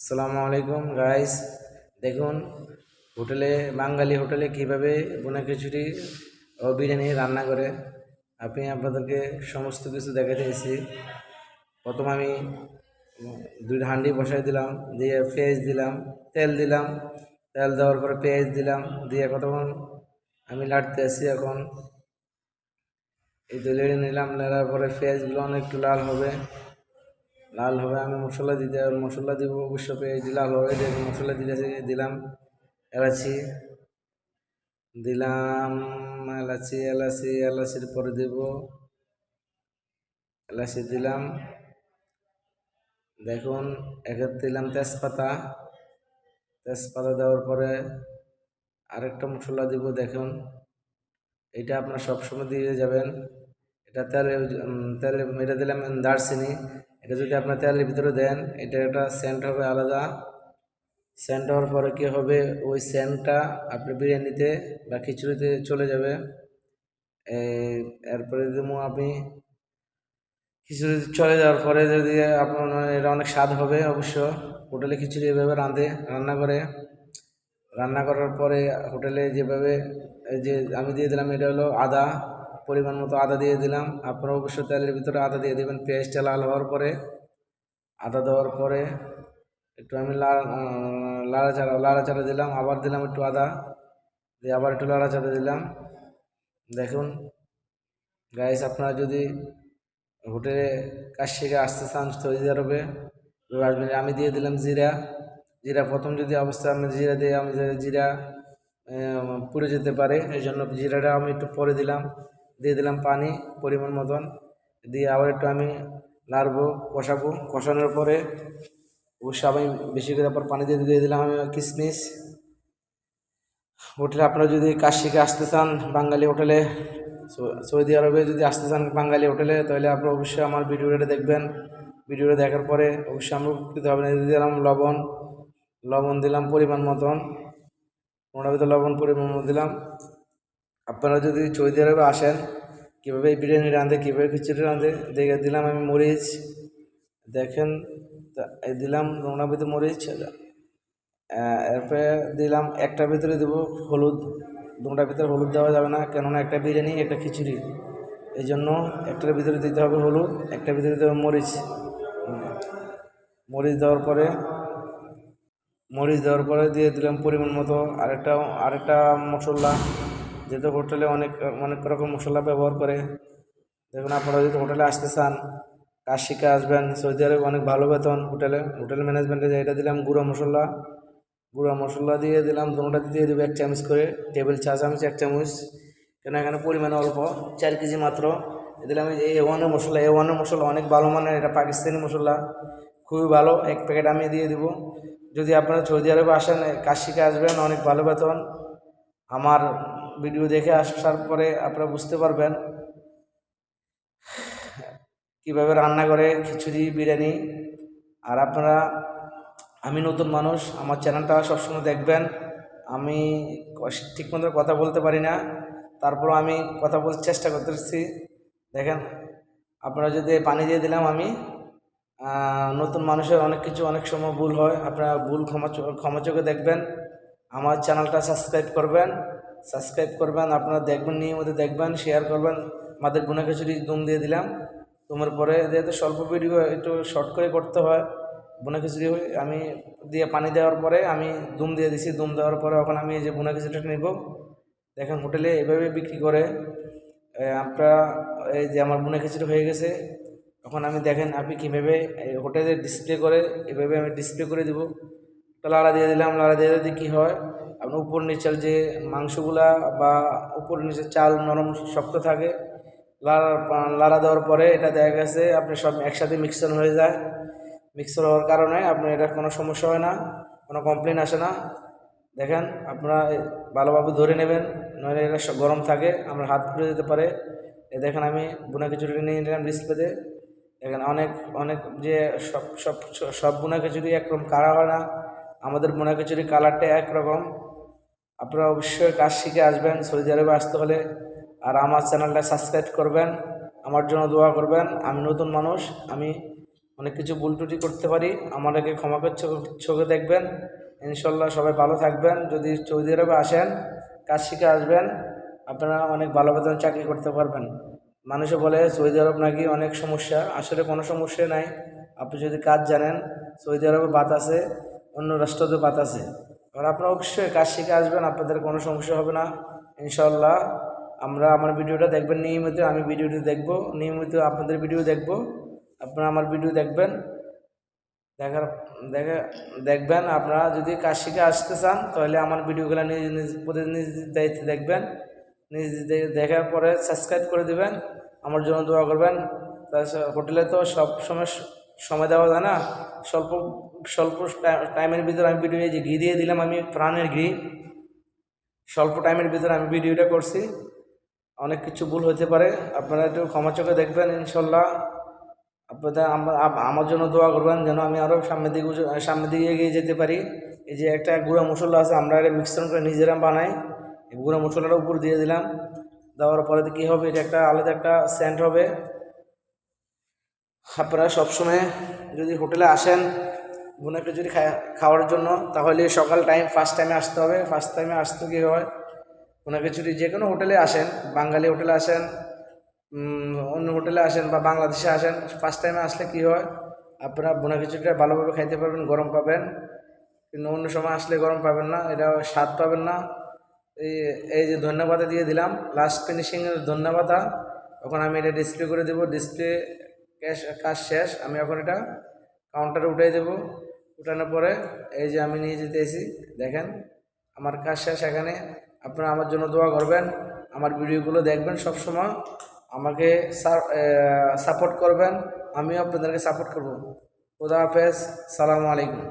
আসসালামু আলাইকুম গাইস দেখুন, হোটেলে, বাঙালি হোটেলে কীভাবে বোনা খিচুড়ি ও বিরিয়ানি রান্না করে আমি আপনাদেরকে সমস্ত কিছু দেখাতে এসেছি প্রথম আমি দুই হাঁডি বসাই দিলাম, দিয়ে পেঁয়াজ দিলাম, তেল দিলাম, তেল দেওয়ার পরে পেঁয়াজ দিলাম, দিয়ে কতক্ষণ আমি লাটতে আসি এখন। এই তো লেড়ে নিলাম নেড়ার পরে পেঁয়াজগুলো অনেক একটু লাল হবে। লাল হবে, আমি মশলা দিতে, মশলা দিব অবশ্য পেঁয়াজ লাল হবে মশলা দিতেছি দিলাম এলাচি দিলাম এলাচি এলাচি, এলাচির পরে দেব, এলাচি দিলাম, দেখুন একে দিলাম তেজপাতা তেজপাতা দেওয়ার পরে আরেকটা মশলা দিব, দেখুন, এটা আপনার সবসময় দিয়ে যাবেন, এটা তেলে তেলে এটা দিলাম দারচিনি এটা যদি আপনার তেলের ভিতরে দেন, এটা একটা সেন্ট হবে আলাদা। সেন্ট হওয়ার পরে কী হবে? ওই সেন্টটা আপনার বিরিয়ানিতে বা খিচুড়িতে চলে যাবে। এরপরে দেবো আপনি খিচুড়ি চলে যাওয়ার পরে যদি আপনার এটা অনেক স্বাদ হবে, অবশ্য। হোটেলে খিচুড়ি এভাবে রাঁধে, রান্না করে। রান্না করার পরে হোটেলে যেভাবে যে আমি দিয়ে দিলাম, এটা হলো আদা। পরিমাণ মতো আদা দিয়ে দিলাম। আপনারা অবশ্যই তেলের ভিতরে আদা দিয়ে দেবেন। পেঁয়াজটা লাল হওয়ার পরে, আদা দেওয়ার পরে একটু আমি লাড়াচাড়া লাড়াচাড়া দিলাম। আবার দিলাম একটু আদা দিয়ে আবার একটু লাড়াচাড়া দিলাম। দেখুন গাইস আপনারা যদি হোটেলে কাছ থেকে আসতে চান সৌদি আরবে আসবেন। আমি দিয়ে দিলাম জিরা। জিরা, প্রথম যদি অবস্থা আমি জিরা দিয়ে, আমি জিরা পুড়ে যেতে পারে, এই জন্য জিরাটা আমি একটু পরে দিলাম। দিয়ে দিলাম পানি, পরিমাণ মতন। দিয়ে আবার একটু আমি নাড়বো, কষাবো। কষানোর পরে অবশ্যই আমি বেশি করে পর পানি দিয়ে দিয়ে দিলাম আমি কিশমিশ হোটেলে আপনারা যদি কাজ শিখে আসতে চান বাঙালি হোটেলে সৌদি আরবে যদি আসতে চান বাঙালি হোটেলে, তাহলে আপনারা অবশ্যই আমার ভিডিওটা দেখবেন। ভিডিওটা দেখার পরে অবশ্যই আমরা উপকৃত হবেন। দিলাম লবণ লবণ দিলাম পরিমাণ মতন। ভিতরে লবণ, পরিমাণ দিলাম। আপনারা যদি সৌদি আরবে আসেন, কীভাবে এই বিরিয়ানি রাঁধে, কীভাবে খিচুড়ি রাঁধে, দেখে দিলাম আমি মরিচ। দেখেন দিলাম ওনার ভিতরে মরিচ এরপরে দিলাম একটার ভিতরে দেবো হলুদ। দুটার ভিতরে হলুদ দেওয়া যাবে না, কেননা একটা বিরিয়ানি, একটা খিচুড়ি। এই জন্য একটার ভিতরে দিতে হবে হলুদ একটার ভিতরে দিতে হবে মরিচ। মরিচ দেওয়ার পরে, মরিচ দেওয়ার পরে দিয়ে দিলাম পরিমাণ মতো আরেকটা আরেকটা মশলা। যেহেতু হোটেলে অনেক অনেক রকম মশলা ব্যবহার করে। দেখুন আপনারা যদি হোটেলে আসতে চান কাজ শিখে আসবেন, সৌদি আরবে অনেক ভালো বেতন হোটেলে, হোটেল ম্যানেজমেন্টে এটা দিলাম গুঁড়ো মশলা গুঁড়ো মশলা দিয়ে দিলাম, দুটোটা দিয়ে দেবো এক চামচ করে টেবিল চা চামচ, এক চামচ। কেন এখানে পরিমাণ অল্প, চার কেজি মাত্র। দিলাম এই এ ওয়ানের মশলা এ ওয়ানের মশলা অনেক ভালো মানের, এটা পাকিস্তানি মশলা, খুবই ভালো। এক প্যাকেট আমি দিয়ে দিব। যদি আপনারা সৌদি আরবে আসেন কাজ শিখে আসবেন, অনেক ভালো বেতন। আমার ভিডিও দেখে আসার পরে আপনারা বুঝতে পারবেন কীভাবে রান্না করে খিচুড়ি, বিরিয়ানি। আর আপনারা, আমি নতুন মানুষ, আমার চ্যানেলটা সবসময় দেখবেন। আমি ঠিক মতো কথা বলতে পারি না। তারপরও আমি কথা বলতে চেষ্টা করতেছি। দেখেন, আপনারা যদি পানি দিয়ে দিলাম আমি নতুন মানুষের অনেক কিছু, অনেক সময় ভুল হয়, আপনারা ভুল ক্ষমা ক্ষমা চোখে দেখবেন। আমার চ্যানেলটা সাবস্ক্রাইব করবেন। সাবস্ক্রাইব করবেন, আপনারা দেখবেন, নিয়মিত দেখবেন শেয়ার করবেন। আমাদের গুনা খিচুড়ি দুম দিয়ে দিলাম, তোমার পরে যেহেতু স্বল্প ভিডিও একটু শর্ট করে করতে হয় বোনা খিচুড়ি আমি দিয়ে পানি দেওয়ার পরে আমি দুম দিয়ে দিছি, দুম দেওয়ার পরে এখন আমি এই যে বোনা খিচুড়িটা নেব, দেখেন হোটেলে এভাবে বিক্রি করে আপনারা এই যে আমার বুনা খিচুড়ি হয়ে গেছে তখন আমি দেখেন আপনি কীভাবে হোটেলে ডিসপ্লে করে, এভাবে আমি ডিসপ্লে করে দেবো। একটা লাড়া দিয়ে দিলাম, লাড়া দিয়ে দিলে কী হয় আপনার উপর নিচের যে মাংসগুলা বা উপর নিচের চাল নরম শক্ত থাকে, লাড়া লাড়া দেওয়ার পরে এটা দেখা গেছে আপনি সব একসাথে মিক্সার হয়ে যায়। মিক্সার হওয়ার কারণে আপনার এটা কোনো সমস্যা হয় না, কোনো কমপ্লেন আসে না। দেখেন, আপনারা ভালোভাবে ধরে নেবেন, নইলে এটা গরম থাকে, আমার হাত পুড়ে যেতে পারে। এ দেখেন আমি বোনা খিচুড়ি নিয়ে নিলাম ডিসপ্লেতে দেখেন অনেক অনেক যে সব সব সব বোনা খিচুড়ি একরকম কালার হয় না। আমাদের বুনা খিচুড়ি কালারটা একরকম। আপনারা অবশ্যই কাজ শিখে আসবেন, সৌদি আরবে আসতে হলে। আর আমার চ্যানেলটা সাবস্ক্রাইব করবেন, আমার জন্য দোয়া করবেন। আমি নতুন মানুষ, আমি অনেক কিছু ভুল করতে পারি। আমাদেরকে ক্ষমা করে চোখে দেখবেন। ইনশাল্লাহ সবাই ভালো থাকবেন। যদি সৌদি আরবে আসেন, কাজ শিখে আসবেন, আপনারা অনেক ভালো বেতন চাকরি করতে পারবেন। মানুষে বলে, সৌদি আরব নাকি অনেক সমস্যা। আসলে কোনো সমস্যা নাই। আপনি যদি কাজ জানেন, সৌদি আরবে বাত আছে অন্য রাষ্ট্রতে বাত আছে এবার আপনারা অবশ্যই কাজ শিখে আসবেন, আপনাদের কোনো সমস্যা হবে না। ইনশাল্লাহ আমরা আমার ভিডিওটা দেখবেন, নিয়মিত আমি ভিডিওটি দেখব, নিয়মিত আপনাদের ভিডিও দেখব। আপনারা আমার ভিডিও দেখবেন, দেখার, দেখে, দেখবেন। আপনারা যদি কাজ শিখে আসতে চান, তাহলে আমার ভিডিওগুলো নিজ নিজ প্রতিদিন নিজ নিজ দায়িত্বে দেখবেন। নিজ দেখার পরে সাবস্ক্রাইব করে দেবেন। আমার জন্য দোয়া করবেন। তাছাড়া হোটেলে তো সব সময় সময় দেওয়া যায় না। স্বল্প স্বল্প টাই- টাইমের ভিতরে আমি ভিডিও যে ঘি দিয়ে দিলাম, আমি প্রাণের ঘি। স্বল্প টাইমের ভিতরে আমি ভিডিওটা করছি। অনেক কিছু ভুল হতে পারে। আপনারা একটু ক্ষমা চোখে দেখবেন, ইনশাল্লাহ। আপনাদের আম- আম- আমার জন্য দোয়া করবেন, যেন আমি আরও সামনের দিকে সামনের দিকে এগিয়ে যেতে পারি। এই যে একটা গুঁড়া মশলা আছে, আমরা এটা মিশ্রণ করে নিজেরা বানাই। গুঁড়া মশলাটা উপর দিয়ে দিলাম। দেওয়ার পরে কী হবে? এটা একটা আলাদা একটা সেন্ট হবে। আপনারা সবসময় যদি হোটেলে আসেন একটা যদি খাওয়ার জন্য, তাহলে সকাল টাইম ফার্স্ট টাইমে আসতে হবে। ফার্স্ট টাইমে আসতে কী হয় কোনো কিছু যে কোনো হোটেলে আসেন, বাঙালি হোটেলে আসেন অন্য হোটেলে আসেন বা বাংলাদেশে আসেন ফার্স্ট টাইমে আসলে কী হয়, আপনারা বোনা খিচুড়িটা ভালোভাবে খাইতে পারবেন, গরম পাবেন। কিন্তু অন্য সময় আসলে গরম পাবেন না, এটা স্বাদ পাবেন না। এই এই যে ধন্যবাদ দিয়ে দিলাম লাস্ট ফিনিশিংয়ের ধন্যবাদ তখন আমি এটা ডিসপ্লে করে দেবো। ডিসপ্লে ক্যাশ, কাজ শেষ, আমি এখন এটা কাউন্টারে উঠাই দেবো। উঠানোর পরে এই যে আমি নিয়ে যেতে এসি দেখেন, আমার কাজ শেষ এখানে। আপনারা আমার জন্য দোয়া করবেন, আমার ভিডিওগুলো দেখবেন সব সময় আমাকে সাপোর্ট করবেন, আমিও আপনাদেরকে সাপোর্ট করব। খুদা হাফেজ, সালামু আলাইকুম।